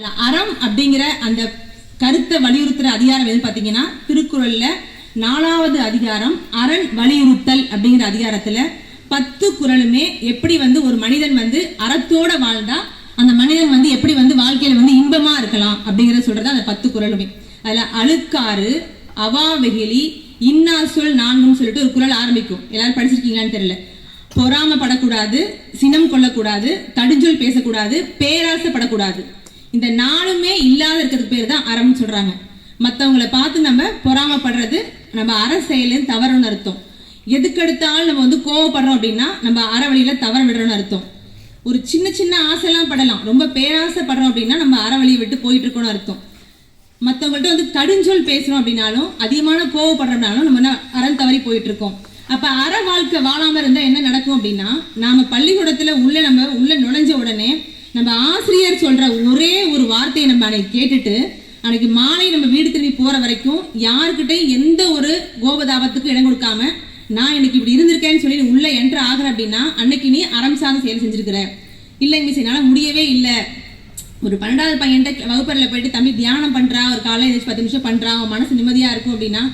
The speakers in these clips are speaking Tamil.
அறம் அப்படிங்கிற அந்த கருத்தை வலியுறுத்துற அதிகாரம் எது பாத்தீங்கன்னா திருக்குறள்ல நாலாவது அதிகாரம் அரண் வலியுறுத்தல் அப்படிங்கிற அதிகாரத்துல பத்து குறளுமே எப்படி வந்து ஒரு மனிதன் வந்து அறத்தோட வாழ்ந்தா அந்த மனிதன் வந்து எப்படி வந்து வாழ்க்கையில வந்து இன்பமா இருக்கலாம் அப்படிங்கறத சொல்றது அந்த பத்து குறளுமே. அதுல அழுக்காறு அவாவெகிலி இன்னா சொல் நான்குன்னு சொல்லிட்டு ஒரு குறள் ஆரம்பிக்கும். எல்லாரும் படிச்சிருக்கீங்களான்னு தெரியல. பொறாமப்படக்கூடாது சினம் கொள்ளக்கூடாது தடிஞ்சொல் பேசக்கூடாது பேராசைப்படக்கூடாது. இந்த நாளுமே இல்லாத இருக்கிறதுக்கு பேர் தான் அறம்னு சொல்றாங்க. மற்றவங்களை பார்த்து நம்ம பொறாமப்படுறது நம்ம அற செயலுன்னு தவறுன்னு அர்த்தம். எதுக்கெடுத்தாலும் நம்ம வந்து கோவப்படுறோம் அப்படின்னா நம்ம அற வழியில தவற விடுறோம்னு அர்த்தம். ஒரு சின்ன சின்ன ஆசைலாம் படலாம். ரொம்ப பேராசைப்படுறோம் அப்படின்னா நம்ம அற வழியை விட்டு போயிட்டு இருக்கோம்னு அர்த்தம். மற்றவங்கள்ட்ட வந்து கடுஞ்சொல் பேசுறோம் அப்படின்னாலும் அதிகமான கோவப்படுறோம்னாலும் நம்ம என்ன அறம் தவறி போயிட்டு இருக்கோம். அப்ப அற வாழ்க்கை வாழாம இருந்தா என்ன நடக்கும் அப்படின்னா நாம பள்ளிக்கூடத்துல உள்ள நம்ம ஊழியர் சொல்ற ஒரே ஒரு வார்த்தையை நம்ம அன்னைக்கு கேட்டுட்டு அன்னைக்கு மாலை நம்ம வீடு திரும்பி போற வரைக்கும் யாருக்கிட்டையும் எந்த ஒரு கோபதாபத்துக்கும் இடம் கொடுக்காம நான் இன்னைக்கு இப்படி இருந்திருக்கேன்னு சொல்லி உள்ள என்ட்ரு ஆகிற அப்படின்னா அன்னைக்கு நீ அறம் சார்ந்த செயல் செஞ்சிருக்கிற. இல்லை மிஸ் என்னால முடியவே இல்லை. ஒரு பன்னெண்டாவது பையன்கிட்ட வகுப்பறையில் போயிட்டு தம்பி தியானம் பண்றா ஒரு காலையில் எழுந்திரிச்சு பத்து நிமிஷம் பண்ணுறா அவன் மனசு நிம்மதியா இருக்கும் அப்படின்னா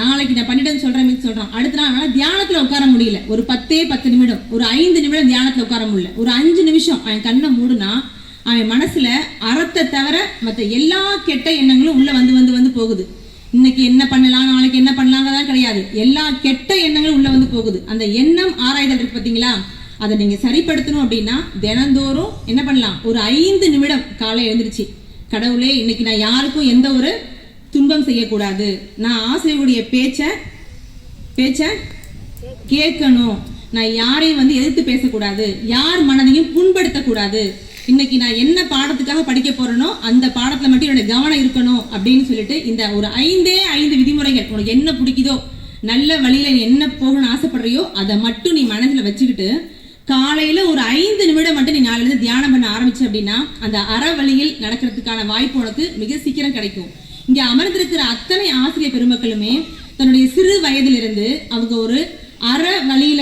நாளைக்கு நான் பண்ணிட்டேன்னு சொல்றேன் மிஸ் சொல்றான். அடுத்த நாள் அவனால தியானத்துல உட்கார முடியல. ஒரு பத்தே பத்து நிமிடம் ஒரு ஐந்து நிமிடம் தியானத்துல உட்கார முடியல. ஒரு அஞ்சு நிமிஷம் அவன் கண்ணை மூடுனா அவன் மனசுல அறத்தை தவிர மற்ற எல்லா கெட்ட எண்ணங்களும் உள்ள வந்து வந்து வந்து போகுது. இன்னைக்கு என்ன பண்ணலாம் நாளைக்கு என்ன பண்ணலாங்கிறதா கிடையாது. எல்லா கெட்ட எண்ணங்களும் உள்ள வந்து போகுது. அந்த எண்ணம் ஆராய்தல் இருக்கு பாத்தீங்களா? அதை நீங்க சரிப்படுத்தணும் அப்படின்னா தினந்தோறும் என்ன பண்ணலாம்? ஒரு ஐந்து நிமிடம் காலை எழுந்திருச்சு. கடவுளே இன்னைக்கு நான் யாருக்கும் எந்த ஒரு துன்பம் செய்யக்கூடாது. நான் ஆசிரியருடைய பேச்சை பேச்சை கேட்கணும். நான் யாரையும் வந்து எதிர்த்து பேசக்கூடாது. யார் மனதையும் புண்படுத்தக்கூடாது. இன்னைக்கு நான் என்ன பாடத்துக்காக படிக்க போறேனோ அந்த பாடத்துல மட்டும் என்னோட கவனம் இருக்கணும் அப்படின்னு சொல்லிட்டு இந்த ஒரு ஐந்தே ஐந்து விதிமுறைகள் உனக்கு என்ன பிடிக்குதோ நல்ல வழியில நீ என்ன போகணும்னு ஆசைப்படுறியோ அதை மட்டும் நீ மனசுல வச்சுக்கிட்டு காலையில ஒரு ஐந்து நிமிடம் மட்டும் நீ நாளிலிருந்து தியானம் பண்ண ஆரம்பிச்ச அப்படின்னா அந்த அற வழியில் நடக்கிறதுக்கான வாய்ப்பு உனக்கு மிக சீக்கிரம் கிடைக்கும். இங்க அமர்ந்திருக்கிற அத்தனை ஆசிரியர் பெருமக்களுமே தன்னுடைய சிறு வயதிலிருந்து அவங்க ஒரு அற வழியில